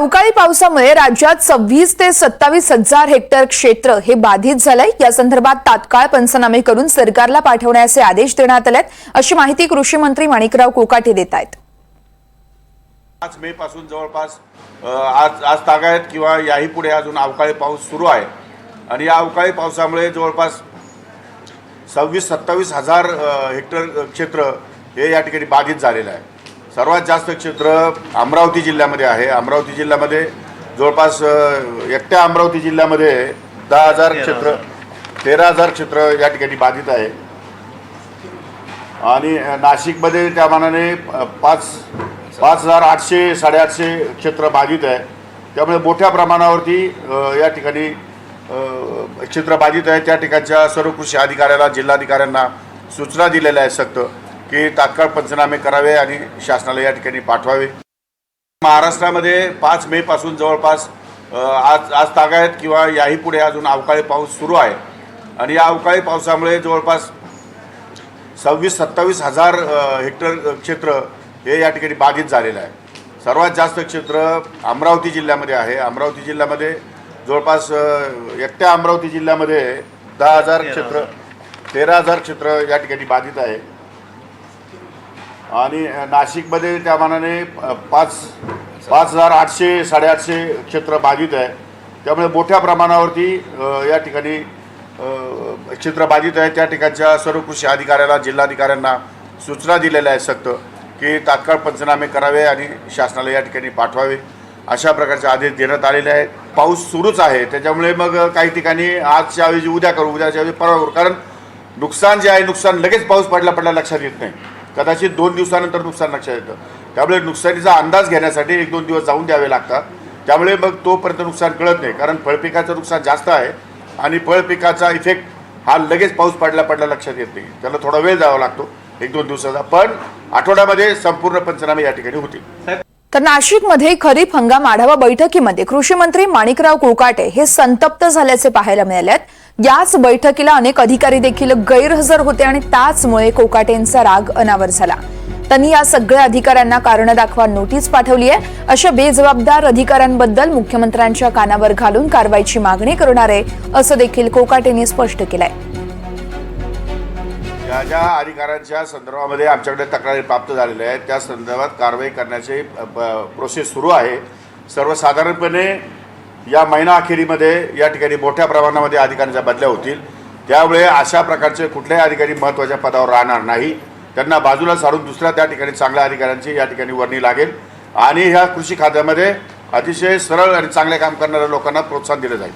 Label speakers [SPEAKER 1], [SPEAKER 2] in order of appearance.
[SPEAKER 1] अवकाळी पावसामुळे राज्यात सव्वीस ते सत्तावीस हजार हेक्टर क्षेत्र हे बाधित झालंय. या संदर्भात तात्काळ पंचनामे करून सरकारला पाठवण्याचे आदेश देण्यात आलेत अशी माहिती कृषी मंत्री माणिकराव कोकाटे देत आहेत.
[SPEAKER 2] पाच मे पासून जवळपास आज आज तागायत किंवा याही पुढे अजून अवकाळी पाऊस सुरू आहे. आणि या अवकाळी पावसामुळे जवळपास सव्वीस सत्तावीस हजार हेक्टर क्षेत्र हे या ठिकाणी बाधित झालेलं आहे. सर्वात जास्त क्षेत्र अमरावती जिल्ह्यामध्ये आहे. अमरावती जिल्ह्यामध्ये जवळपास एकट्या अमरावती जिल्ह्यामध्ये दहा हजार क्षेत्र तेरा हजार क्षेत्र या ठिकाणी बाधित आहे. आणि नाशिकमध्ये त्या मानाने पाच पाच हजार आठशे साडेआठशे क्षेत्र बाधित आहे. त्यामुळे मोठ्या प्रमाणावरती या ठिकाणी क्षेत्र बाधित आहे. त्या ठिकाणच्या सर्व कृषी अधिकाऱ्याला जिल्हाधिकाऱ्यांना सूचना दिलेल्या आहेत सक्त. की तात्काळ पंचनामे करावे आणि शासनाला या ठिकाणी पाठवावे. महाराष्ट्रामध्ये पाच मे पासून जवळपास आज आज तागायत किंवा याही पुढे अजून अवकाळी पाऊस सुरू आहे. आणि या अवकाळी पावसामुळे जवळपास सव्वीस सत्तावीस हजार हेक्टर क्षेत्र हे या ठिकाणी बाधित झालेलं आहे. सर्वात जास्त क्षेत्र अमरावती जिल्ह्यामध्ये आहे. अमरावती जिल्ह्यामध्ये जवळपास एकट्या अमरावती जिल्ह्यामध्ये दहा हजार क्षेत्र तेरा हजार क्षेत्र या ठिकाणी बाधित आहे. आणि नाशिकमध्ये त्या मानाने पाच पाच हजार आठशे साडेआठशे क्षेत्र बाधित आहे. त्यामुळे मोठ्या प्रमाणावरती या ठिकाणी क्षेत्र बाधित आहे. त्या ठिकाणच्या सर्व कृषी अधिकाऱ्याला जिल्हाधिकाऱ्यांना सूचना दिलेल्या आहेत सक्त की तात्काळ पंचनामे करावे आणि शासनाला या ठिकाणी पाठवावे. अशा प्रकारचे आदेश देण्यात आलेले आहेत. पाऊस सुरूच आहे. त्याच्यामुळे मग काही ठिकाणी आजच्या ऐवजी उद्या करू उद्याच्या ऐवजी परवा करू. कारण नुकसान जे आहे नुकसान लगेच पाऊस पडला पडला लक्षात येत नाही. कदाचित दोन दिवसानंतर नुकसान लक्षात येतं. त्यामुळे नुकसानीचा अंदाज घेण्यासाठी एक दोन दिवस जाऊन द्यावे लागतात. त्यामुळे मग तोपर्यंत नुकसान कळत नाही. कारण फळपिकाचं नुकसान जास्त आहे आणि फळपिकाचा इफेक्ट हा लगेच पाऊस पडला पडला लक्षात येत नाही. त्याला थोडा वेळ द्यावा लागतो. एक दोन दिवसाचा. पण आठवड्यामध्ये संपूर्ण पंचनामे या ठिकाणी होतील.
[SPEAKER 1] तर नाशिकमध्ये खरीप हंगाम आढावा बैठकीमध्ये कृषी मंत्री माणिकराव कोकाटे हे संतप्त झाल्याचे पाहायला मिळालेत. याच बैठकीला अनेक अधिकारी देखील गैरहजर होते आणि त्याचमुळे कोकाटेंचा राग अनावर झाला. त्यांनी या सगळ्या अधिकाऱ्यांना कारण दाखवा नोटीस पाठवली आहे. अशा बेजबाबदार अधिकाऱ्यांबद्दल मुख्यमंत्र्यांच्या कानावर घालून कारवाईची मागणी करणार आहे असं देखील कोकाटेंनी स्पष्ट केलंय.
[SPEAKER 2] ज्या ज्या अधिकाऱ्यांच्या संदर्भामध्ये आमच्याकडे तक्रारी प्राप्त झालेल्या आहेत त्या संदर्भात कारवाई करण्याची प्रोसेस सुरू आहे. सर्वसाधारणपणे या महिना अखेरीमध्ये या ठिकाणी मोठ्या प्रमाणामध्ये अधिकाऱ्यांच्या बदल्या होतील. त्यामुळे अशा प्रकारचे कुठल्याही अधिकारी महत्त्वाच्या पदावर राहणार नाही. त्यांना बाजूला सारून दुसऱ्या त्या ठिकाणी चांगल्या अधिकाऱ्यांची या ठिकाणी वर्णी लागेल. आणि ह्या कृषी खात्यामध्ये अतिशय सरळ आणि चांगले काम करणाऱ्या लोकांना प्रोत्साहन दिलं जाईल.